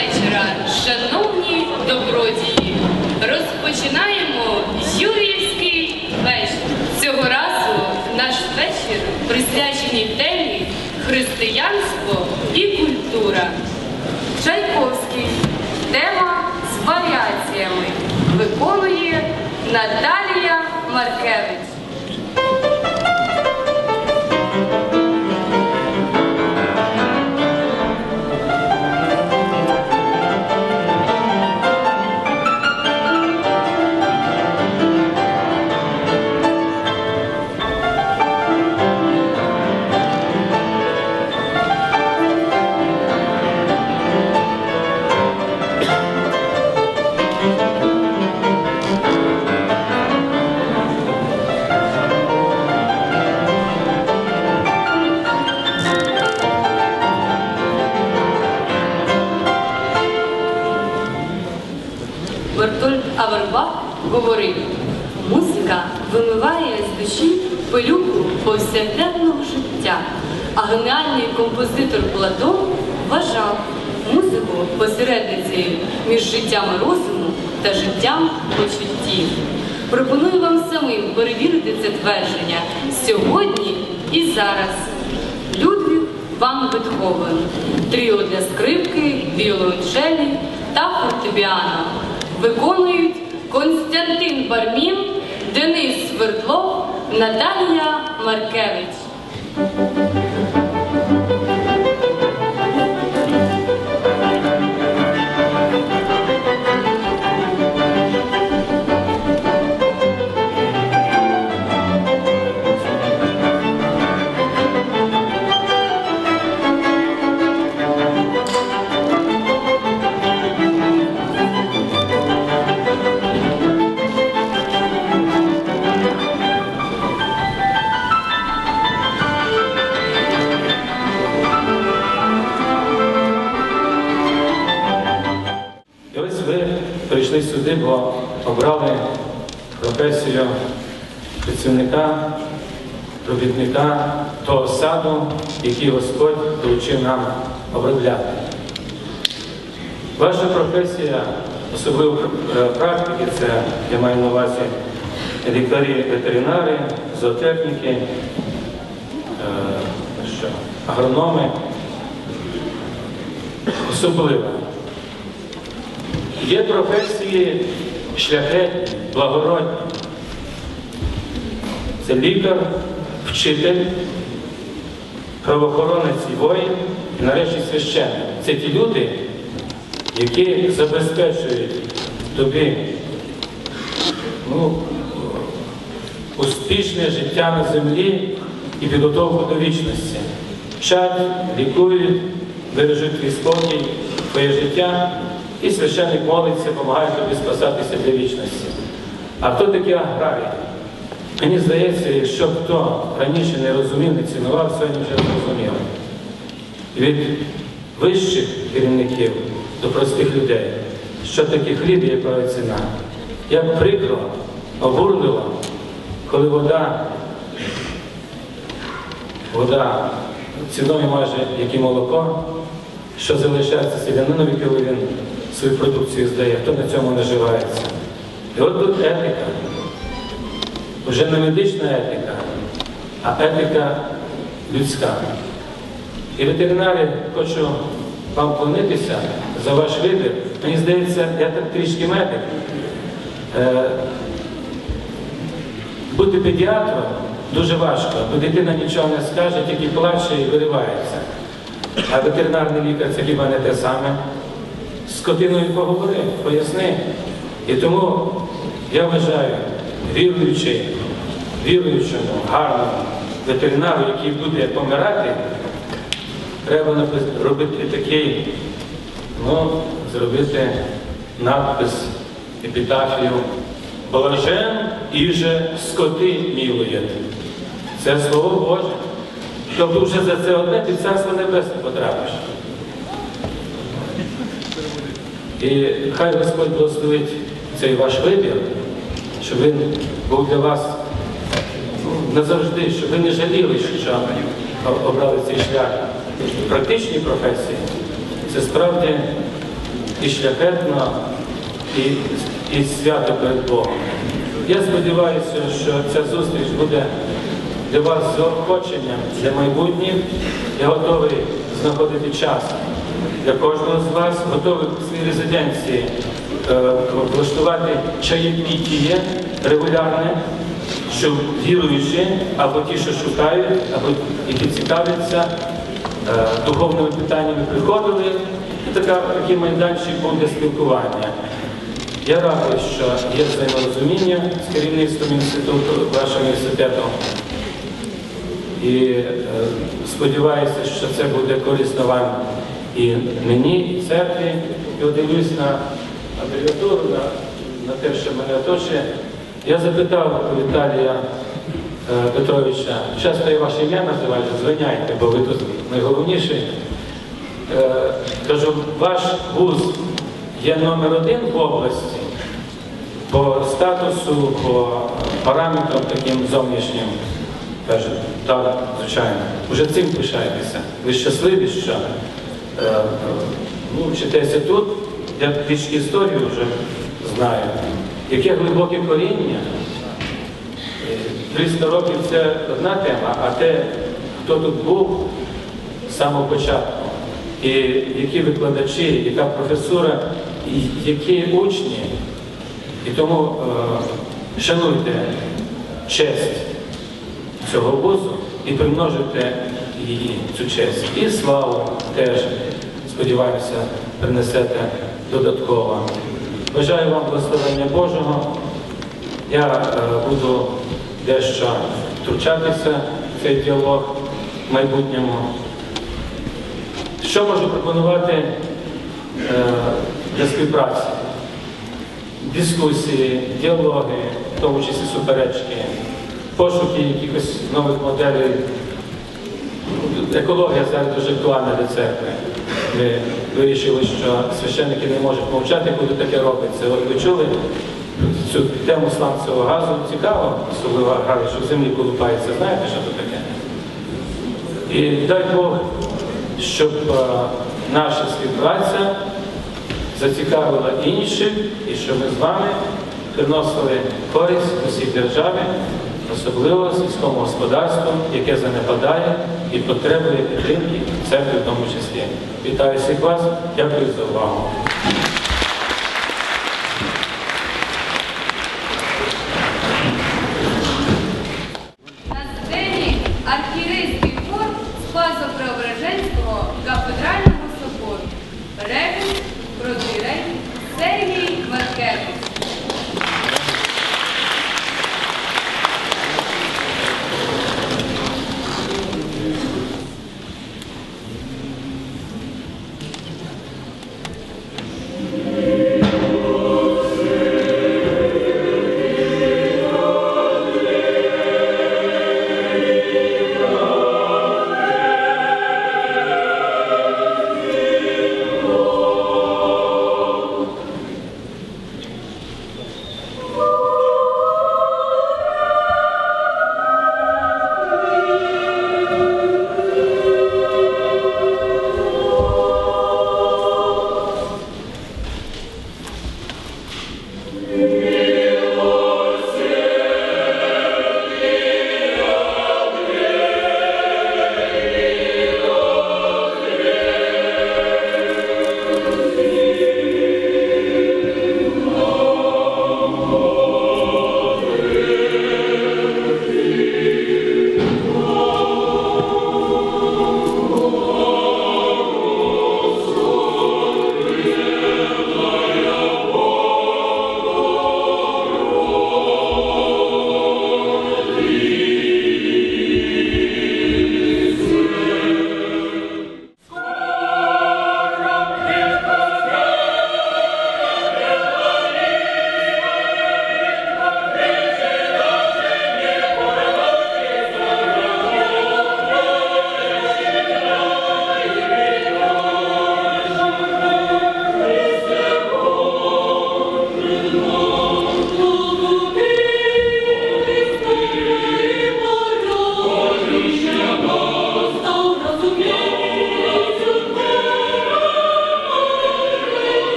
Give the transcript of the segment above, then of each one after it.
вечора, шановні добродії. Розпочинаємо Юріївський вечір. Цього разу наш вечір присвячений темі християнство і культура. Чайковський. Тема з варіаціями. Виконує Наталія Маркевич. Бертольд Авербах говорив, музика вимиває з душі пилюку повсякденного життя, а геніальний композитор Платон вважав музику посередницею між життям розуму та життям почуттів. Пропоную вам самим перевірити це твердження сьогодні і зараз. Людвіг Ван Бетховен, тріо для скрипки, віолончелі та фортепіано. Виконують Константин Бармін, Денис Свердлов, Наталія Маркевич. Сюди, бо обрали професію працівника, робітника того саду, який Господь долучив нам обробляти. Ваша професія, особливо е, практики, це я маю на увазі лікарі, ветеринари, зоотехніки, е, агрономи, особлива. Є професії шляхетні, благородні. Це лікар, вчитель, правоохоронець і воїн, і нарешті священник. Це ті люди, які забезпечують тобі ну, успішне життя на землі і підготовку до вічності. Вчать, лікують, бережуть твій спокій, твоє життя, і священник молиться, допомагає тобі спасатися для вічності. А хто такий аграрій? Мені здається, якщо хто раніше не розумів, не цінував, сьогодні вже зрозумів. Від вищих керівників до простих людей, що таке хліб і яка ціна. Як прикро, обурливо, коли вода, вода ціною майже як і молоко, що залишається селянинові, коли він свою продукцію здає, хто на цьому наживається. І от тут етика, вже не медична етика, а етика людська. І ветеринари хочу вам вклонитися за ваш вибір. Мені здається, я так трішки медик. Е, бути педіатром дуже важко, бо дитина нічого не скаже, тільки плаче і виривається. А ветеринарний лікар це хіба не те саме. З скотиною поговори, поясни. І тому я вважаю, віруючи, віруючому, гарному ветеринару, який буде помирати, треба робити такий, ну, зробити надпис епітафію Блажен іже скоти мілує. Це слово Боже. Тобто вже за це одне в царство небесне потрапиш. І хай Господь благословить цей ваш вибір, щоб він був для вас ну, назавжди, щоб ви не жаліли, що обрали цей шлях. Практичні професії це справді і шляхетно, і, і свято перед Богом. Я сподіваюся, що ця зустріч буде для вас заохоченням для майбутніх. Я готовий знаходити час для кожного з вас, готовий в своїй резиденції е, влаштувати чаєпітіє регулярне, щоб віруючі, або ті, що шукають, або які цікавляться е, духовними питаннями, приходили. І така, такий майданчик був для спілкування. Я радий, що є взаєморозуміння з керівництвом інституту, вашого університету. І е, сподіваюся, що це буде корисно вам і мені, і церкві. От дивлюсь на абревіатуру, на, на те, що мене оточує. Я запитав Віталія е, Петровича, часто я ваше ім'я називаю, звиняйте, бо ви тут найголовніший. Е, кажу, ваш вуз є номер один в області по статусу, по параметрам таким зовнішнім. Каже, так, звичайно. Уже цим пишаєтеся. Ви щасливі, що ну, вчитеся тут. Я трішки історію вже знаю. Яке глибоке коріння. Е, 300 років це одна тема, а те, хто тут був з самого початку, і які викладачі, яка професура, і які учні. І тому е, шануйте честь цього вузу і примножуйте її, цю честь. І славу теж, сподіваюся, принесете додатково. Бажаю вам благословення Божого. Я е, буду дещо втручатися в цей діалог в майбутньому. Що можу пропонувати е, для співпраці? Дискусії, діалоги, в тому числі суперечки, пошуки якихось нових моделей. Екологія зараз дуже актуальна для церкви. Ми вирішили, що священники не можуть мовчати, коли таке робиться. От ви чули цю тему сланцевого газу? Цікаво, особливо газ, що в землі колупається. Знаєте, що це таке? І дай Бог, щоб е, наша співпраця зацікавила інших, і щоб ми з вами приносили користь усій державі, особливо сільському господарству, яке занепадає і потребує підтримки церкви в тому числі. Вітаю всіх вас, дякую за увагу.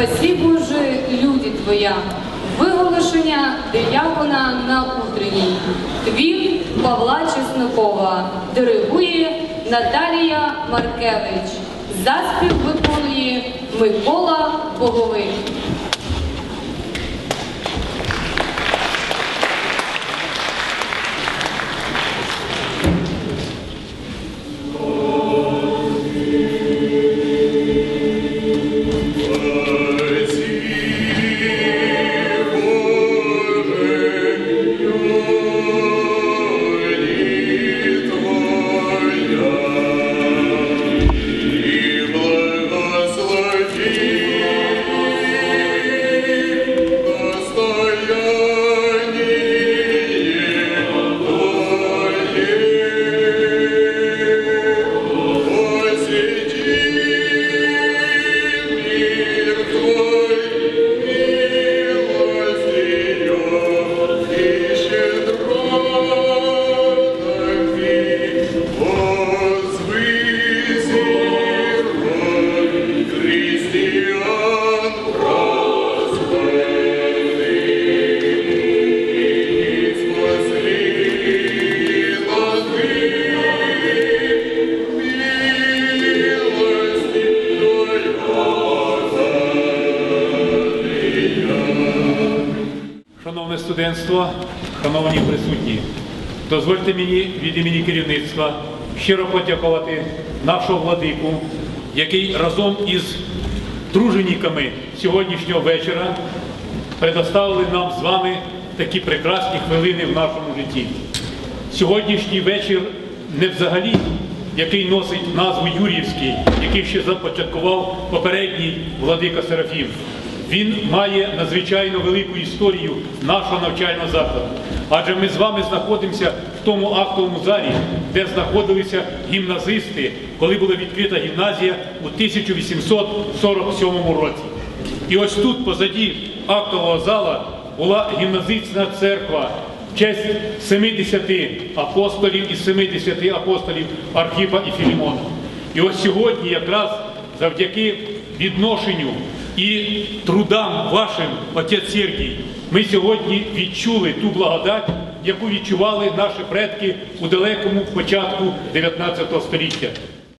Спасі Боже, люди Твоя, виголошення диякона на утренній. Твір Павла Чеснокова, диригує Наталія Маркевич. Заспів виконує Микола Боговик. Студентство, шановні присутні, дозвольте мені від імені керівництва щиро подякувати нашого владику, який разом із дружинниками сьогоднішнього вечора предоставили нам з вами такі прекрасні хвилини в нашому житті. Сьогоднішній вечір не взагалі, який носить назву Юрівський, який ще започаткував попередній владика Серафім. Він має надзвичайно велику історію нашого навчального закладу. Адже ми з вами знаходимося в тому актовому залі, де знаходилися гімназисти, коли була відкрита гімназія у 1847 році. І ось тут, позаді актового зала, була гімназична церква в честь 70 апостолів і 70 апостолів Архіпа і Філімона. І ось сьогодні якраз завдяки відношенню і трудам вашим, отець Сергій, ми сьогодні відчули ту благодать, яку відчували наші предки у далекому початку 19 століття.